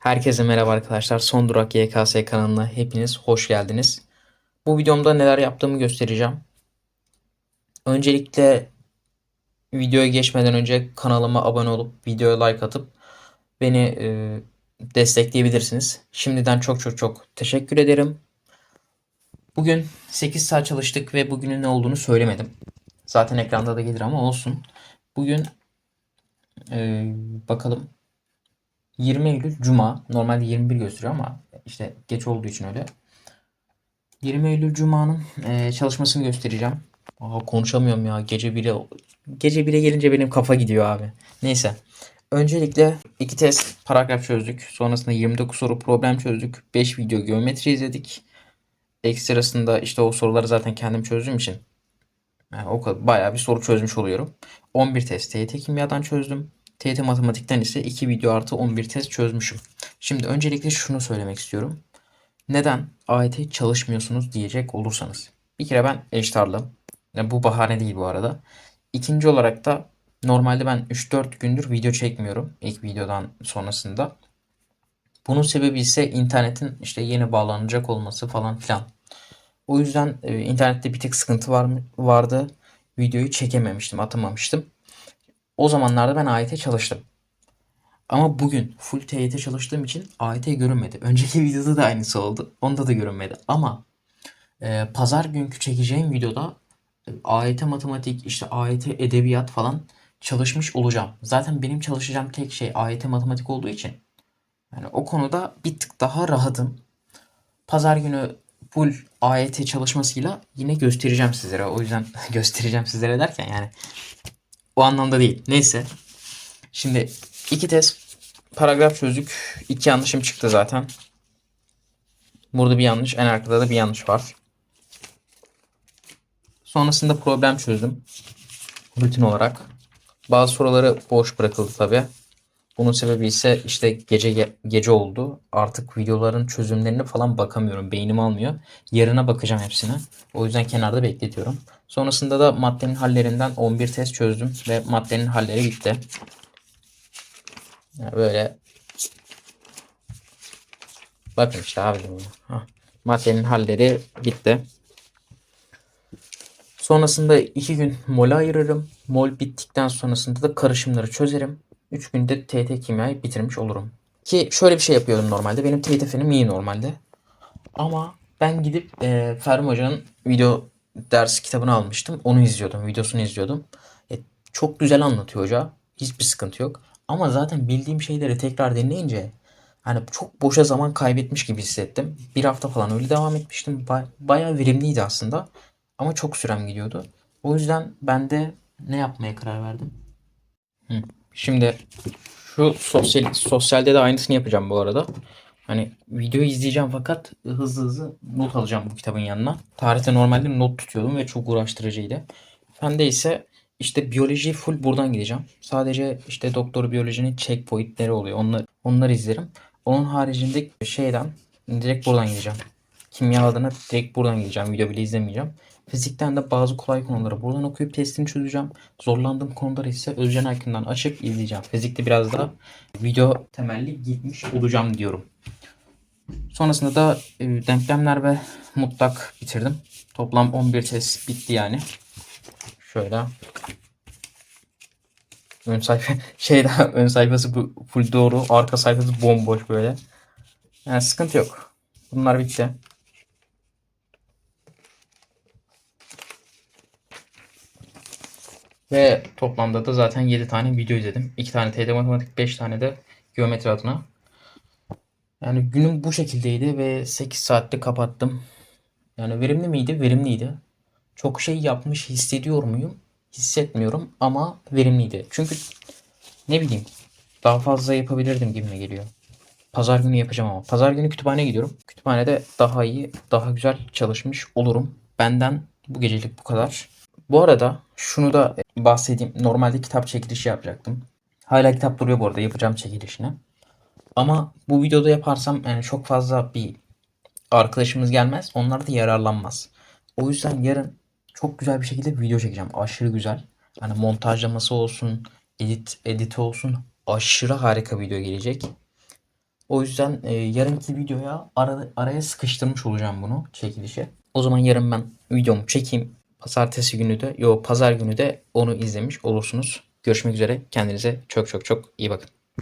Herkese merhaba arkadaşlar. Son Durak YKS kanalına hepiniz hoş geldiniz. Bu videomda neler yaptığımı göstereceğim. Öncelikle videoya geçmeden önce kanalıma abone olup videoya like atıp beni e, destekleyebilirsiniz. Şimdiden çok çok çok teşekkür ederim. Bugün 8 saat çalıştık ve bugünün ne olduğunu söylemedim. Zaten ekranda da gelir ama olsun. Bugün e, bakalım 20 Eylül Cuma. Normalde 21 gösteriyor ama işte geç olduğu için öyle. 20 Eylül Cuma'nın e, çalışmasını göstereceğim. Aa, konuşamıyorum ya. Gece 1'e gece 1'e gelince benim kafa gidiyor abi. Neyse. Öncelikle iki test paragraf çözdük. Sonrasında 29 soru problem çözdük. 5 video geometri izledik. Ekstrasında işte o soruları zaten kendim çözdüğüm için yani o kadar bayağı bir soru çözmüş oluyorum. 11 test TYT kimyadan çözdüm. TYT matematikten ise 2 video artı 11 test çözmüşüm. Şimdi öncelikle şunu söylemek istiyorum. Neden AYT çalışmıyorsunuz diyecek olursanız. Bir kere ben eştarlım. Yani bu bahane değil bu arada. İkinci olarak da normalde ben 3-4 gündür video çekmiyorum ilk videodan sonrasında. Bunun sebebi ise internetin işte yeni bağlanacak olması falan filan. O yüzden e, internette bir tek sıkıntı var vardı. Videoyu çekememiştim, atamamıştım. O zamanlarda ben AYT çalıştım. Ama bugün full TYT çalıştığım için AYT görünmedi. Önceki videoda da aynısı oldu. Onda da görünmedi. Ama e, pazar günkü çekeceğim videoda e, AYT matematik, işte AYT edebiyat falan çalışmış olacağım. Zaten benim çalışacağım tek şey AYT matematik olduğu için. Yani o konuda bir tık daha rahatım. Pazar günü full AYT çalışmasıyla yine göstereceğim sizlere. O yüzden göstereceğim sizlere derken yani o anlamda değil. Neyse. Şimdi iki test paragraf çözdük. İki yanlışım çıktı zaten. Burada bir yanlış. En arkada da bir yanlış var. Sonrasında problem çözdüm. Rutin olarak. Bazı soruları boş bırakıldı tabi. Bunun sebebi ise işte gece gece oldu. Artık videoların çözümlerine falan bakamıyorum. Beynim almıyor. Yarına bakacağım hepsine. O yüzden kenarda bekletiyorum. Sonrasında da maddenin hallerinden 11 test çözdüm ve maddenin halleri bitti. Yani böyle Bakın işte abi. Hah. Maddenin halleri bitti. Sonrasında iki gün mola ayırırım. Mol bittikten sonrasında da karışımları çözerim. 3 günde TYT kimyayı bitirmiş olurum. Ki şöyle bir şey yapıyordum normalde. Benim TYT fenim iyi normalde. Ama ben gidip e, Fermi Hoca'nın video ders kitabını almıştım. Onu izliyordum. Videosunu izliyordum. E, çok güzel anlatıyor hoca. Hiçbir sıkıntı yok. Ama zaten bildiğim şeyleri tekrar dinleyince hani çok boşa zaman kaybetmiş gibi hissettim. Bir hafta falan öyle devam etmiştim. Ba- bayağı verimliydi aslında. Ama çok sürem gidiyordu. O yüzden ben de ne yapmaya karar verdim? Hı. Şimdi şu sosyal sosyalde de aynısını yapacağım bu arada. Hani videoyu izleyeceğim fakat hızlı hızlı not alacağım bu kitabın yanına. Tarihte normalde not tutuyordum ve çok uğraştırıcıydı. Fende ise işte biyoloji full buradan gideceğim. Sadece işte doktor biyolojinin checkpointleri oluyor. Onları, onları izlerim. Onun haricinde şeyden direkt buradan gideceğim. Kimya adına direkt buradan gideceğim. Video bile izlemeyeceğim. Fizikten de bazı kolay konuları buradan okuyup testini çözeceğim. Zorlandığım konuları ise Özcan Akın'dan açıp izleyeceğim. Fizikte biraz daha video temelli gitmiş olacağım diyorum. Sonrasında da e, denklemler ve mutlak bitirdim. Toplam 11 test bitti yani. Şöyle. Ön sayfa şey ön sayfası bu full doğru, arka sayfası bomboş böyle. Yani sıkıntı yok. Bunlar bitti. Ve toplamda da zaten 7 tane video izledim. 2 tane TD matematik, 5 tane de geometri adına. Yani günüm bu şekildeydi ve 8 saatte kapattım. Yani verimli miydi? Verimliydi. Çok şey yapmış hissediyor muyum? Hissetmiyorum ama verimliydi. Çünkü ne bileyim daha fazla yapabilirdim gibime geliyor. Pazar günü yapacağım ama. Pazar günü kütüphaneye gidiyorum. Kütüphanede daha iyi, daha güzel çalışmış olurum. Benden bu gecelik bu kadar. Bu arada şunu da bahsedeyim. Normalde kitap çekilişi yapacaktım. Hala kitap duruyor bu arada yapacağım çekilişini. Ama bu videoda yaparsam yani çok fazla bir arkadaşımız gelmez. Onlar da yararlanmaz. O yüzden yarın çok güzel bir şekilde video çekeceğim. Aşırı güzel. Hani montajlaması olsun, edit editi olsun. Aşırı harika video gelecek. O yüzden e, yarınki videoya ara, araya sıkıştırmış olacağım bunu çekilişe. O zaman yarın ben videomu çekeyim. Pazartesi günü de, yo pazar günü de onu izlemiş olursunuz. Görüşmek üzere. Kendinize çok çok çok iyi bakın.